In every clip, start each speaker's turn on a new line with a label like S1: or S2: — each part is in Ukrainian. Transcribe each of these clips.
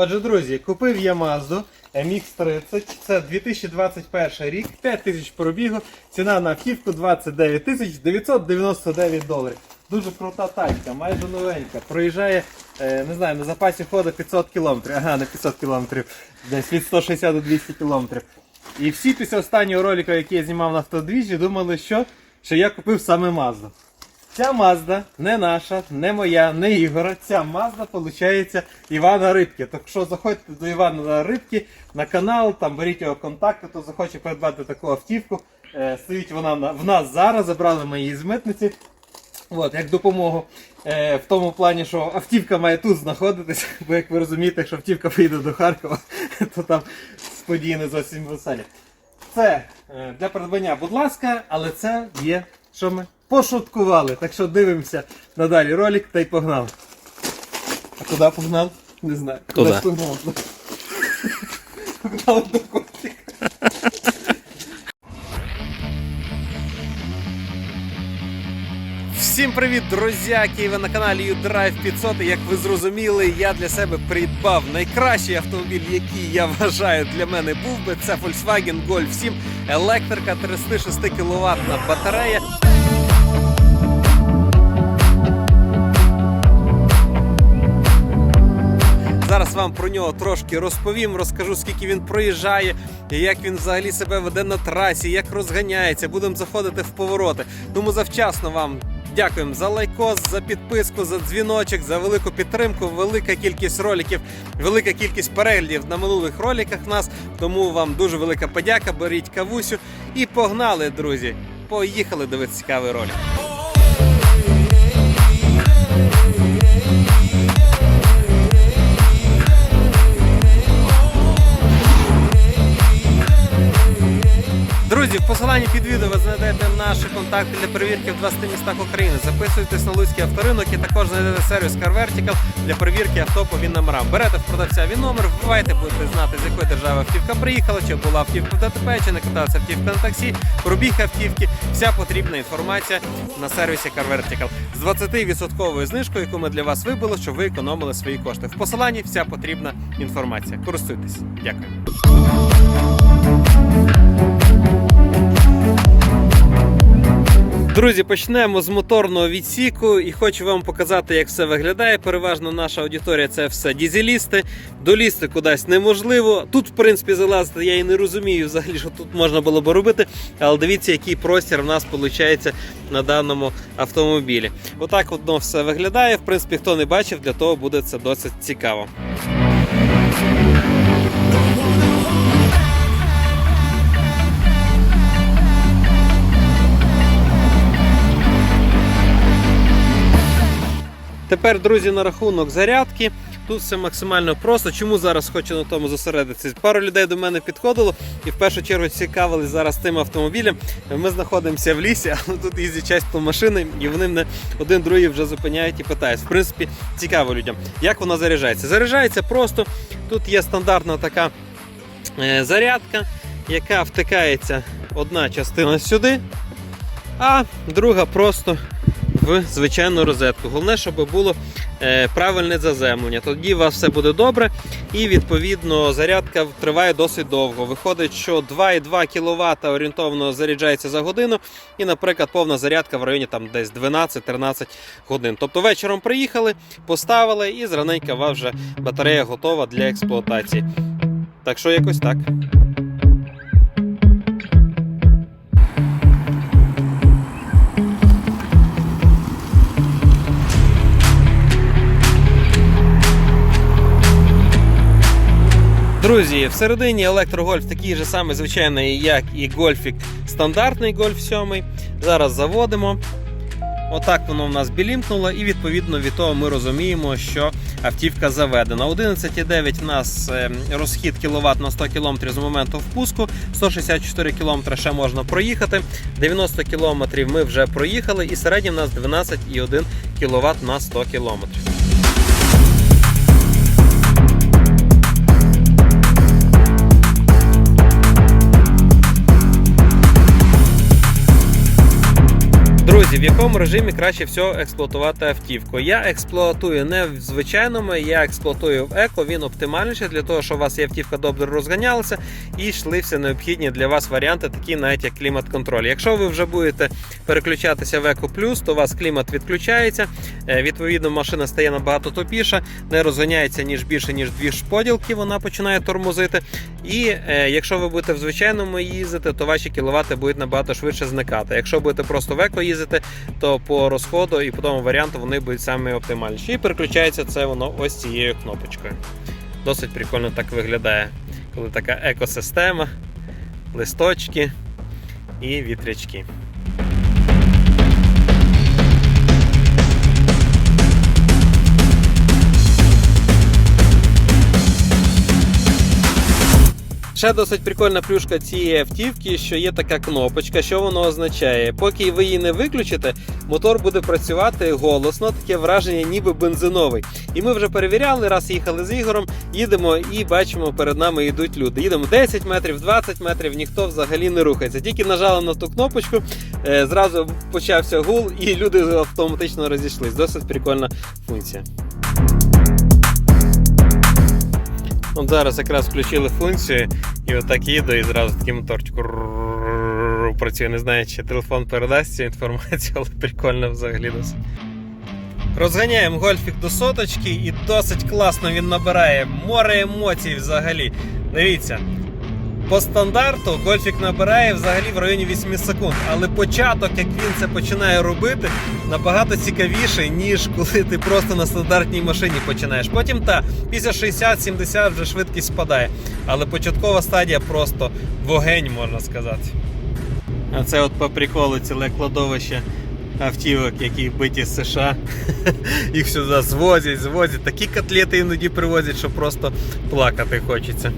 S1: Отже, друзі, купив я Mazda MX-30. Це 2021 рік, 5 тисяч пробігу, ціна на автівку 29 тисяч 999 доларів. Дуже крута тачка, майже новенька. Проїжджає, е, не знаю, на запасі ходу 500 кілометрів. Ага, не 500 кілометрів, десь від 160 до 200 кілометрів. І всі після останнього ролика, який я знімав на автодвіжі, думали, що, що я купив саме Mazda. Ця Мазда не наша, не моя, не Ігора. Ця Мазда, виходить, Івана Рибки. Так що заходьте до Івана Рибки на канал, там беріть його контакти, хто захоче придбати таку автівку. Е, стоїть вона на- в нас зараз, забрали ми її з митниці. От, як допомогу. Е, в тому плані, що автівка має тут знаходитися, бо як ви розумієте, якщо автівка поїде до Харкова, то там події не зовсім веселі. Це е, для придбання, будь ласка, але це є, що ми пошуткували. Так що дивимося надалі ролик та й погнали. А куди погнав? Не знаю.
S2: Куди?
S1: Погнав. Погнав до котика. Всім привіт, друзяки! Ви на каналі U-Drive 500. І Як ви зрозуміли, я для себе придбав найкращий автомобіль, який я вважаю для мене був би. Це Volkswagen Golf 7, електрика 36 кВт батарея. Зараз вам про нього трошки розповім, розкажу, скільки він проїжджає, як він взагалі себе веде на трасі, як розганяється. Будемо заходити в повороти. Тому завчасно вам дякуємо за лайкос, за підписку, за дзвіночок, за велику підтримку. Велика кількість роликів, велика кількість переглядів на минулих роликах нас. Тому вам дуже велика подяка. Беріть кавусю і погнали, друзі. Поїхали дивитися цікавий ролик. Друзі, в посиланні під відео ви знайдете наші контакти для перевірки в 20 містах України. Записуйтесь на Луцький авторинок і також знайдете сервіс Car Vertical для перевірки авто по він номерам. Берете в продавця він номер, вбивайте, будете знати, з якої держави автівка приїхала, чи була автівка в ДТП, чи не каталася автівка на таксі, пробіг автівки. Вся потрібна інформація на сервісі Car Vertical з 20% знижкою, яку ми для вас вибили, щоб ви економили свої кошти. В посиланні вся потрібна інформація. Користуйтесь. Дякую. Друзі, почнемо з моторного відсіку і хочу вам показати, як все виглядає. Переважно наша аудиторія це все дізелісти. Долізти кудись неможливо. Тут, в принципі, залазити я і не розумію взагалі, що тут можна було би робити. Але дивіться, який простір в нас виходить на даному автомобілі. Отак воно все виглядає. В принципі, хто не бачив, для того буде це досить цікаво. Тепер, друзі, на рахунок зарядки. Тут все максимально просто. Чому зараз хочу на тому зосередитися? Пару людей до мене підходило і в першу чергу цікавились зараз тим автомобілем. Ми знаходимося в лісі, але тут їздять часто машини, і вони мене один другий вже зупиняють і питають. В принципі, цікаво людям, як вона заряджається. Заряджається просто. Тут є стандартна така е, зарядка, яка втикається одна частина сюди, а друга просто в звичайну розетку. Головне, щоб було е, правильне заземлення. Тоді у вас все буде добре. І відповідно зарядка триває досить довго. Виходить, що 2,2 кВт орієнтовно заряджається за годину, і, наприклад, повна зарядка в районі там десь 12-13 годин. Тобто вечором приїхали, поставили, і зраненька у вас вже батарея готова для експлуатації. Так що якось так. Друзі, всередині електрогольф такий же самий звичайний, як і гольфік стандартний гольф 7. Зараз заводимо. Отак воно в нас білімкнуло, і відповідно від того ми розуміємо, що автівка заведена. 11,9 в нас е, розхід кіловат на 100 км з моменту впуску, 164 км ще можна проїхати. 90 км ми вже проїхали, і середній в нас 12,1 кВт на 100 км. Друзі, в якому
S2: режимі краще всього експлуатувати автівку? Я експлуатую не в звичайному, я експлуатую в еко. Він оптимальніший для того, щоб у вас і автівка добре розганялася і йшли всі необхідні для вас варіанти, такі навіть як клімат-контроль. Якщо ви вже будете переключатися в еко плюс, то у вас клімат відключається. Е, відповідно, машина стає набагато топіша, не розганяється ніж більше, ніж дві шподілки. Вона починає тормозити. І е, якщо ви будете в звичайному їздити, то ваші кіловати будуть набагато швидше зникати. Якщо будете просто в еко їздити, різати, то по розходу і по тому варіанту вони будуть саме оптимальніші. І переключається це воно ось цією кнопочкою. Досить прикольно так виглядає, коли така екосистема, листочки і вітрячки. Ще досить прикольна плюшка цієї автівки, що є така кнопочка, що воно означає, поки ви її не виключите, мотор буде працювати голосно, таке враження, ніби бензиновий. І ми вже перевіряли, раз їхали з ігором, їдемо і бачимо, перед нами йдуть люди. Їдемо 10 метрів, 20 метрів, ніхто взагалі не рухається. Тільки нажали на ту кнопочку, е, зразу почався гул, і люди автоматично розійшлись. Досить прикольна функція. От Зараз якраз включили функцію і отак їду, і зразу такий моторчик працює. Не знаю, чи телефон передасть цю інформацію, але прикольно взагалі досить. Розганяємо гольфік до соточки, і досить класно він набирає море емоцій взагалі. Дивіться. По стандарту гольфік набирає взагалі в районі 8 секунд, але початок, як він це починає робити, набагато цікавіший, ніж коли ти просто на стандартній машині починаєш. Потім та після 60-70 вже швидкість спадає. Але початкова стадія просто вогень, можна сказати. А це от по приколу ціле кладовище автівок, які биті з США. Їх сюди звозять, звозять. Такі котлети іноді привозять, що просто плакати хочеться.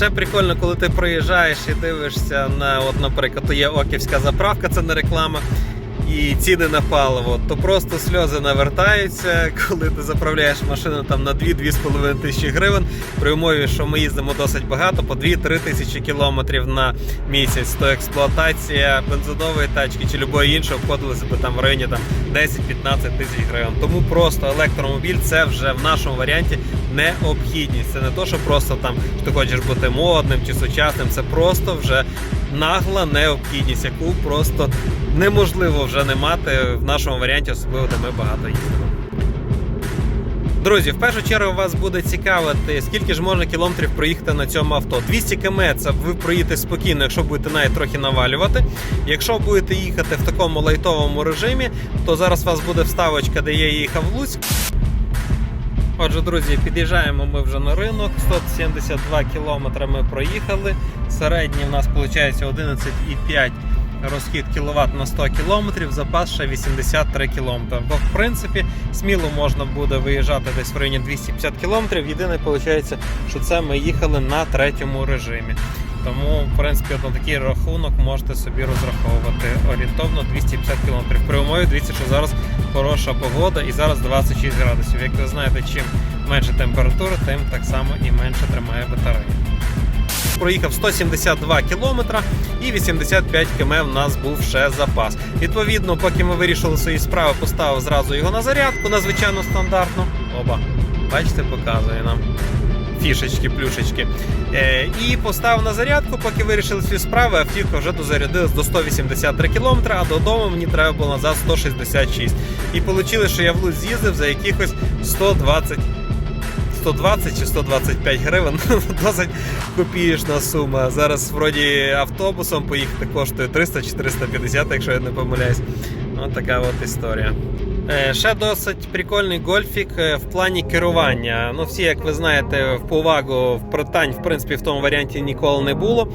S2: Ще прикольно, коли ти приїжджаєш і дивишся на, от, наприклад, є Оківська заправка, це не реклама, і ціни на паливо, то просто сльози навертаються, коли ти заправляєш машину там на 2-2,5 тисячі гривень. При умові, що ми їздимо досить багато, по 2-3 тисячі кілометрів на місяць, то експлуатація бензинової тачки чи любої іншої обходилася би там в районі там 10-15 тисяч гривень. Тому просто електромобіль це вже в нашому варіанті необхідність. Це не то, що просто там ти хочеш бути модним чи сучасним. Це просто вже нагла необхідність, яку просто неможливо вже не мати в нашому варіанті, особливо де ми багато їздимо. Друзі, в першу чергу вас буде цікавити, скільки ж можна кілометрів проїхати на цьому авто. 200 км це ви проїдете спокійно, якщо будете навіть трохи навалювати. Якщо будете їхати в такому лайтовому режимі, то зараз у вас буде вставочка, де я їхав в Луцьк. Отже, друзі, під'їжджаємо ми вже на ринок. 172 кілометри ми проїхали. Середній в нас виходить 11,5 розхід кіловат на 100 кілометрів, запас ще 83 кілометри. Бо в принципі сміло можна буде виїжджати десь в районі 250 кілометрів. Єдине виходить, що це ми їхали на третьому режимі. Тому, в принципі, на такий рахунок можете собі розраховувати орієнтовно 250 км. При умові дивіться, що зараз хороша погода і зараз 26 градусів. Як ви знаєте, чим менше температура, тим так само і менше тримає батарея. Проїхав 172 кілометра і 85 км в нас був ще запас. Відповідно, поки ми вирішили свої справи, поставив зразу його на зарядку, на звичайну стандартну. Оба, бачите, показує нам фішечки, плюшечки. Е, і поставив на зарядку, поки вирішили свої справи, автівка вже дозарядилась до 183 км, а додому мені треба було назад 166. І вийшло, що я в Луць з'їздив за якихось 120 120 чи 125 гривень, досить копієчна сума. Зараз вроді автобусом поїхати коштує 300 чи 350, якщо я не помиляюсь. Ось така от історія. Е, Ще досить прикольний гольфік е, в плані керування. Ну, всі, як ви знаєте, в повагу питань в принципі в тому варіанті ніколи не було.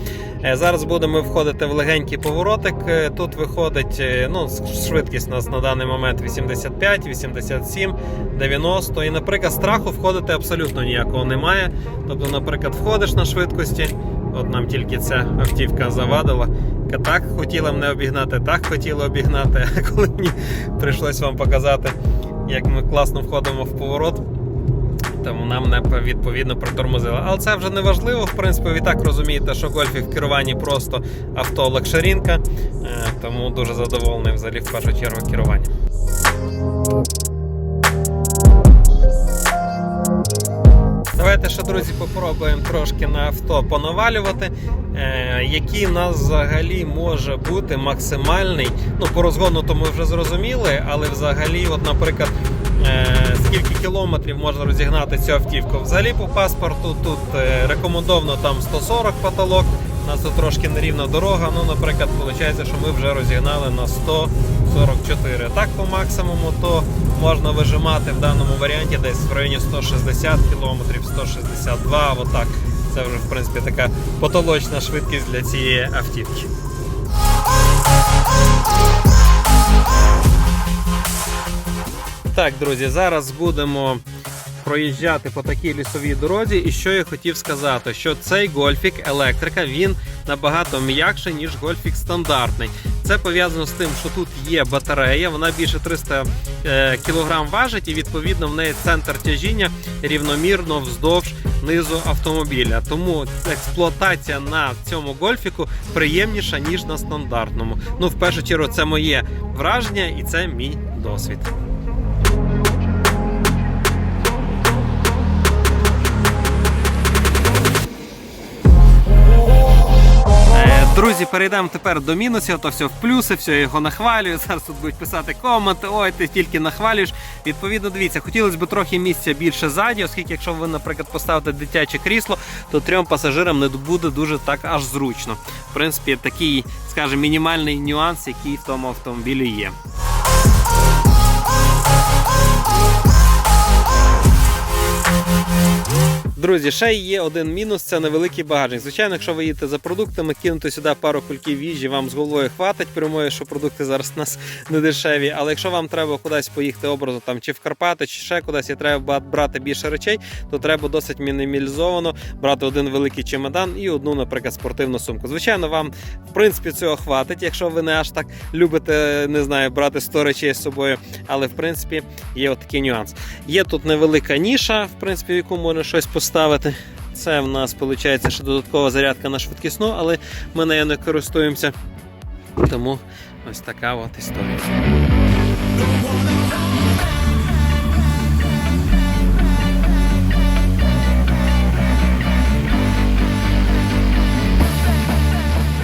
S2: Е, Зараз будемо входити в легенький поворотик. Тут виходить ну, швидкість у нас на даний момент 85, 87, 90. І, наприклад, страху входити абсолютно ніякого немає. Тобто, наприклад, входиш на швидкості. От нам тільки ця автівка завадила. Ка- Так хотіла мене обігнати, так хотіла обігнати. А коли мені прийшлось вам показати, як ми класно входимо в поворот, тому нам не відповідно притормозили. Але це вже не важливо. В принципі, ви так розумієте, що гольфік в керуванні просто авто лакшерінка, е, тому дуже задоволений взагалі в першу чергу керуванням. Давайте ще, друзі, попробуємо трошки на авто понавалювати. Е, який у нас взагалі може бути максимальний. Ну, по розгону то ми вже зрозуміли, але взагалі, от, наприклад, е, скільки кілометрів можна розігнати цю автівку. Взагалі по паспорту тут е, рекомендовано там 140 потолок. Нас тут трошки нерівна дорога. Ну, наприклад, виходить, що ми вже розігнали на 144. Так, по максимуму, то можна вижимати в даному варіанті десь в районі 160 км, 162, отак. Це вже в принципі така потолочна швидкість для цієї автівки. Так, друзі, зараз будемо проїжджати по такій лісовій дорозі. І що я хотів сказати, що цей гольфік електрика він набагато м'якший, ніж гольфік стандартний. Це пов'язано з тим, що тут є батарея, вона більше 300 е, кг важить, і відповідно в неї центр тяжіння рівномірно вздовж низу автомобіля. Тому експлуатація на цьому гольфіку приємніша, ніж на стандартному. Ну, в першу чергу, це моє враження і це мій досвід. Друзі, перейдемо тепер до мінусів, то все в плюси, все я його нахвалюю. Зараз тут будуть писати коменти, ой, ти тільки нахвалюєш. Відповідно, дивіться, хотілося б трохи місця більше ззаді, оскільки якщо ви, наприклад, поставите дитяче крісло, то трьом пасажирам не буде дуже так аж зручно. В принципі, такий, скажімо, мінімальний нюанс, який в тому автомобілі є. Друзі, ще є один мінус це невеликий багажник. Звичайно, якщо ви їдете за продуктами, кинути сюди пару кульків їжі, вам з головою хватить, прямою, що продукти зараз у нас не дешеві. Але якщо вам треба кудись поїхати образно, там чи в Карпати, чи ще кудись, і треба брати більше речей, то треба досить мінімалізовано брати один великий чемодан і одну, наприклад, спортивну сумку. Звичайно, вам в принципі цього хватить, якщо ви не аж так любите, не знаю, брати 100 речей з собою. Але в принципі є от такий нюанс. Є тут невелика ніша, в принципі, в яку можна щось поставити. Це в нас виходить ще додаткова зарядка на швидкісну, але ми нею не користуємося. Тому ось така от історія.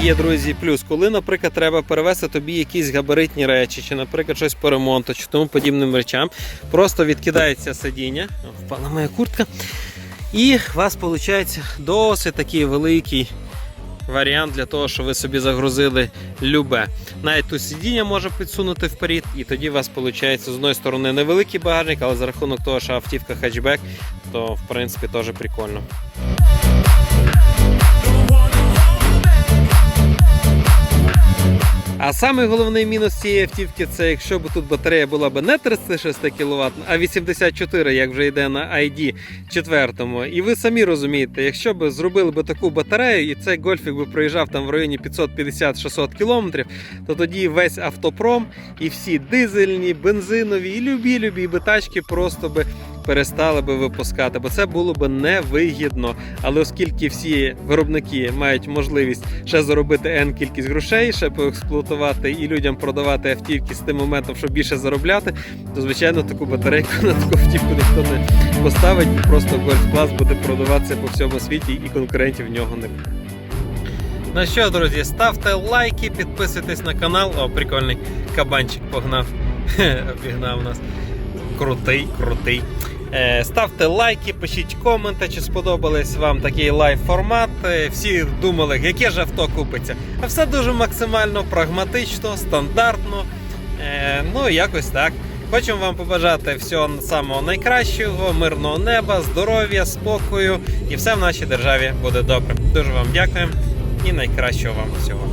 S2: Є, друзі, плюс, коли, наприклад, треба перевезти тобі якісь габаритні речі, чи, наприклад, щось по ремонту, чи тому подібним речам, просто відкидається сидіння, впала моя куртка, і у вас виходить досить такий великий варіант для того, щоб ви собі загрузили любе. Навіть тут сидіння може підсунути вперед, і тоді у вас виходить з одної сторони невеликий багажник, але за рахунок того, що автівка хетчбек, то в принципі теж прикольно. А самий головний мінус цієї автівки це якщо б тут батарея була б не 36 кВт, а 84, як вже йде на ID 4. І ви самі розумієте, якщо б зробили б таку батарею, і цей гольфік би проїжджав там в районі 550-600 км, то тоді весь автопром і всі дизельні, бензинові і любі-любі би тачки просто би перестали би випускати, бо це було б невигідно. Але оскільки всі виробники мають можливість ще заробити N кількість грошей, ще поексплуатувати і людям продавати автівки з тим моментом, щоб більше заробляти, то звичайно таку батарейку на таку автівку ніхто не поставить, просто гольф-клас буде продаватися по всьому світі, і конкурентів в нього не буде. Ну що, друзі, ставте лайки, підписуйтесь на канал. О, прикольний кабанчик погнав. Обігнав нас. Крутий, крутий. Е, Ставте лайки, пишіть коменти, чи сподобались вам такий лайв формат. Е, Всі думали, яке ж авто купиться. А все дуже максимально прагматично, стандартно. Е, Ну, якось так. Хочемо вам побажати всього самого найкращого, мирного неба, здоров'я, спокою і все в нашій державі буде добре. Дуже вам дякую і найкращого вам всього.